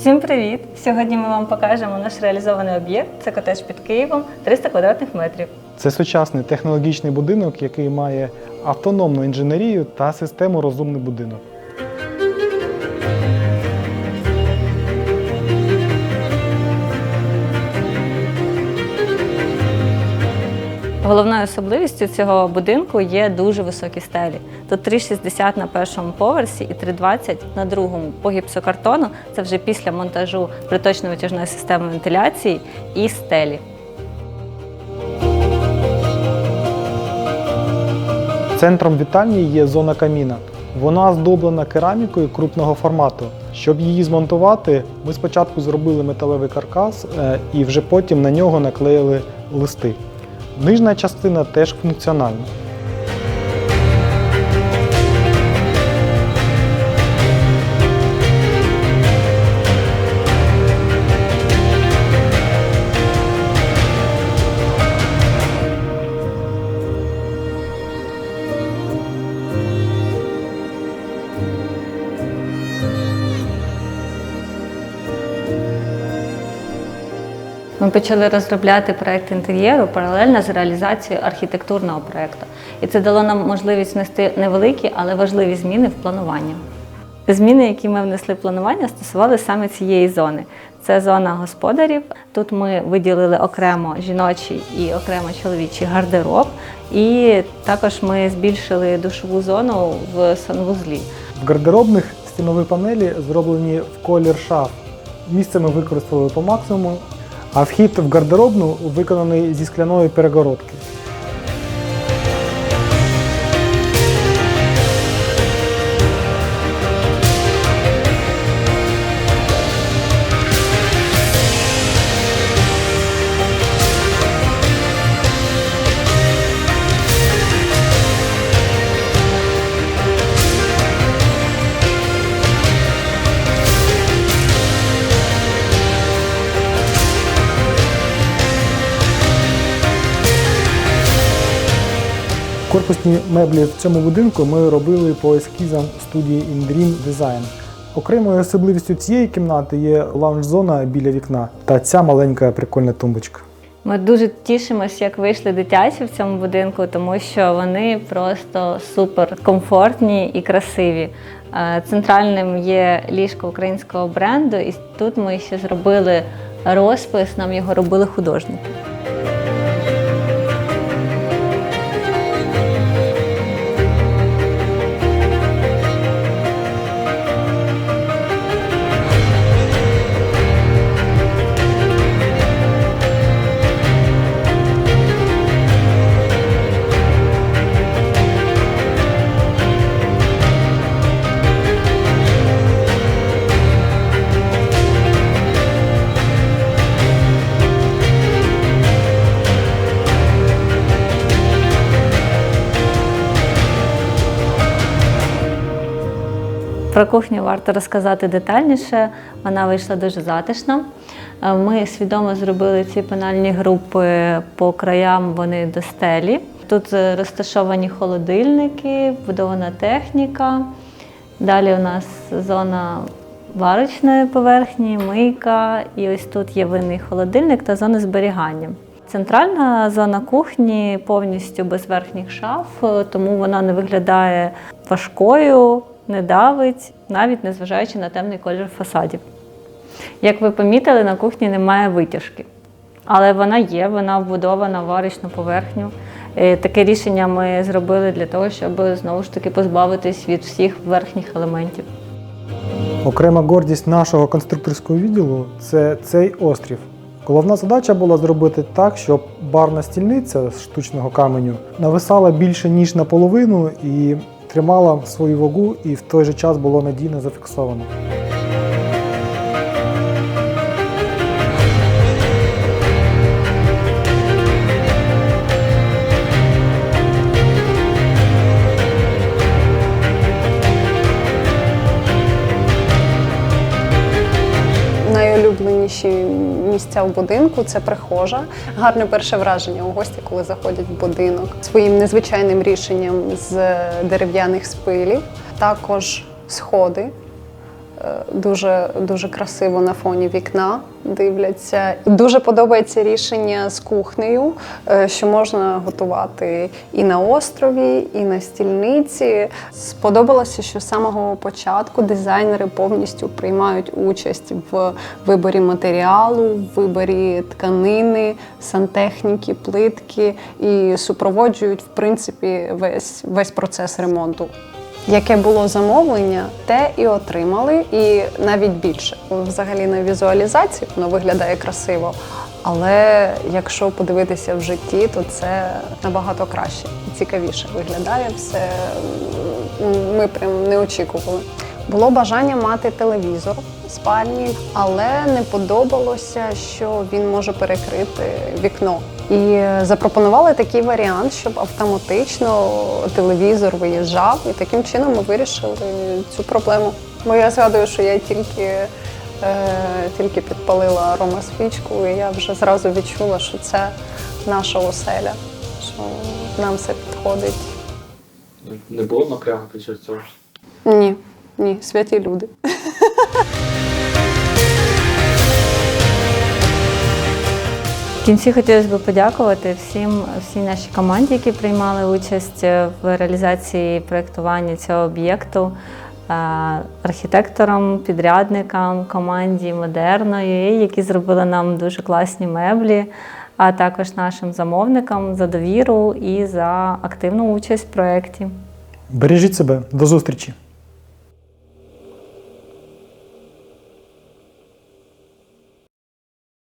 Всім привіт! Сьогодні ми вам покажемо наш реалізований об'єкт. Це котедж під Києвом 300 квадратних метрів. Це сучасний технологічний будинок, який має автономну інженерію та систему розумний будинок. Головною особливістю цього будинку є дуже високі стелі. Тут 3,60 на першому поверсі і 3,20 на другому. По гіпсокартону це вже після монтажу приточно-витяжної системи вентиляції і стелі. Центром вітальні є зона каміна. Вона оздоблена керамікою крупного формату. Щоб її змонтувати, ми спочатку зробили металевий каркас е, і вже потім на нього наклеїли листи. Нижня частина теж функціональна. Ми почали розробляти проект інтер'єру паралельно з реалізацією архітектурного проекту. І це дало нам можливість внести невеликі, але важливі зміни в планування. Зміни, які ми внесли в планування, стосувалися саме цієї зони. Це зона господарів. Тут ми виділили окремо жіночий і окремо чоловічий гардероб, і також ми збільшили душову зону в санвузлі. В гардеробних стінові панелі зроблені в колір шаф. Місце ми використали по максимуму, а вхід в гардеробну виконаний зі скляної перегородки. Корпусні меблі в цьому будинку ми робили по ескізам студії InDream Design. Окремою особливістю цієї кімнати є лаунж-зона біля вікна та ця маленька прикольна тумбочка. Ми дуже тішимося, як вийшли дитячі в цьому будинку, тому що вони просто супер комфортні і красиві. Е, Центральним є ліжко українського бренду, і тут ми ще зробили розпис, нам його робили художники. Про кухню варто розказати детальніше. Вона вийшла дуже затишна. Е, Ми свідомо зробили ці панельні групи по краям, вони до стелі. Тут е, розташовані холодильники, вбудована техніка. Далі у нас зона варочної поверхні, мийка, і ось тут є винний холодильник та зона зберігання. Центральна зона кухні повністю без верхніх шаф, е, тому вона не виглядає важкою, не давить, навіть незважаючи на темний колір фасадів. Як ви помітили, на кухні немає витяжки. Але вона є, вона вбудована в варочну поверхню. Е, Таке рішення ми зробили для того, щоб знову ж таки позбавитись від всіх верхніх елементів. Окрема гордість нашого конструкторського відділу це цей острів. Головна задача була зробити так, щоб барна стільниця з штучного каменю нависала більше ніж наполовину і тримала свою вагу, і в той же час було надійно зафіксовано. Найулюбленіші місця в будинку це прихожа. Гарне перше враження у гості, коли заходять в будинок своїм незвичайним рішенням з дерев'яних спилів. Також сходи дуже, дуже красиво на фоні вікна дивляться. Дуже подобається рішення з кухнею, е, що можна готувати і на острові, і на стільниці. Сподобалося, що з самого початку дизайнери повністю приймають участь в виборі матеріалу, в виборі тканини, сантехніки, плитки і супроводжують в принципі весь, весь процес ремонту. Яке було замовлення, те і отримали, і навіть більше. Взагалі на візуалізації воно виглядає красиво. Але якщо подивитися в житті, то це набагато краще і цікавіше виглядає все. Ми прям не очікували. Було бажання мати телевізор в спальні, але не подобалося, що він може перекрити вікно. І запропонували такий варіант, щоб автоматично телевізор виїжджав, і таким чином ми вирішили цю проблему. Бо я згадую, що я тільки, е, тільки підпалила арома свічку, і я вже зразу відчула, що це наша оселя, що нам все підходить. Не було напрягу під час цього? Ні, ні, святі люди. В кінці хотілося б подякувати всім всій нашій команді, які приймали участь в реалізації проєктування цього об'єкту, е, архітекторам, підрядникам, команді Модерної, які зробили нам дуже класні меблі, а також нашим замовникам за довіру і за активну участь в проєкті. Бережіть себе, до зустрічі!